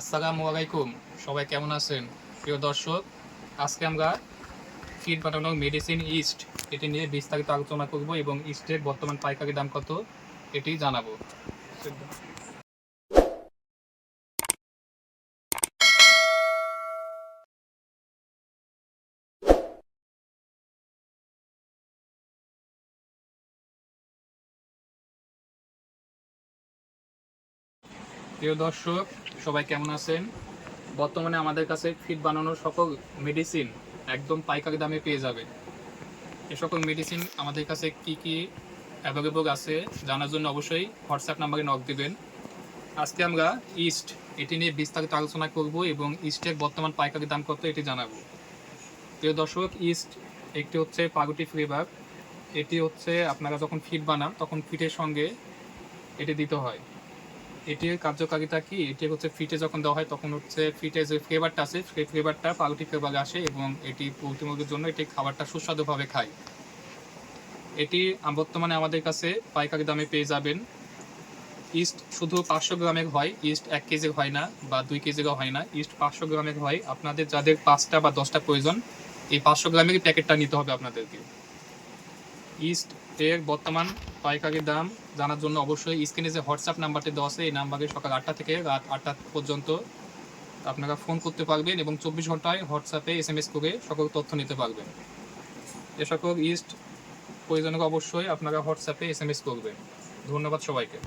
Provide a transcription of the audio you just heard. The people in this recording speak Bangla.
আসসালামু আলাইকুম। সবাই কেমন আছেন? প্রিয় দর্শক, আজকে আমরা ফিড বানানোর মেডিসিন ইস্ট এটি নিয়ে বিস্তারিত আলোচনা করব এবং ইস্টের বর্তমান পাইকারি দাম কত এটি জানাব। প্রিয় দর্শক, সবাই কেমন আছেন? বর্তমানে আমাদের কাছে ফিড বানানোর সকল মেডিসিন একদম পাইকারি দামে পেয়ে যাবে। এ সকল মেডিসিন আমাদের কাছে কি কি অ্যাভেলেবল আছে জানার জন্য অবশ্যই হোয়াটসঅ্যাপ নাম্বারে নক দিবেন। আজকে আমরা ইস্ট এটি নিয়ে বিস্তারিত আলোচনা করব এবং ইস্টের বর্তমান পাইকারি দাম কত এটি জানাব। প্রিয় দর্শক ইস্ট একটি হচ্ছে পাগুটি ফ্লেভার এটি হচ্ছে আপনারা যখন ফিড বানান তখন ফিটের সঙ্গে এটি দিতে হয়। এটির কার্যকারিতা কি? এটি হচ্ছে ফিটে যখন দেওয়া হয় তখন হচ্ছে ফিটে যে ফ্লেভারটা আছে, সেই ফ্লেভারটা পাউরুটি ফ্লেভারে আসে এবং এটি পোলট্রি মুরগির জন্য এটি খাবারটা সুস্বাদুভাবে খায়। এটি বর্তমানে আমাদের কাছে পাইকারি দামে পেয়ে যাবেন। ইস্ট শুধু পাঁচশো গ্রামের হয়, ইস্ট এক কেজির হয় না বা দুই কেজিরও হয় না। ইস্ট পাঁচশো গ্রামের হয়। আপনাদের যাদের পাঁচটা বা দশটা প্রয়োজন, এই পাঁচশো গ্রামের প্যাকেটটা নিতে হবে আপনাদেরকে। ইস্ট এর বর্তমান পাইকারি দাম জানার জন্য অবশ্যই স্ক্রিনে যে হোয়াটসঅ্যাপ নাম্বারটি দেওয়া আছে, এই নাম্বারে সকাল আটটা থেকে রাত আটটা পর্যন্ত আপনারা ফোন করতে পারবেন এবং চব্বিশ ঘন্টায় হোয়াটসঅ্যাপে এস এম এস করে সকল তথ্য নিতে পারবেন। এ সকল ইস্ট প্রয়োজনকে অবশ্যই আপনারা হোয়াটসঅ্যাপে এস এম এস করবেন। ধন্যবাদ সবাইকে।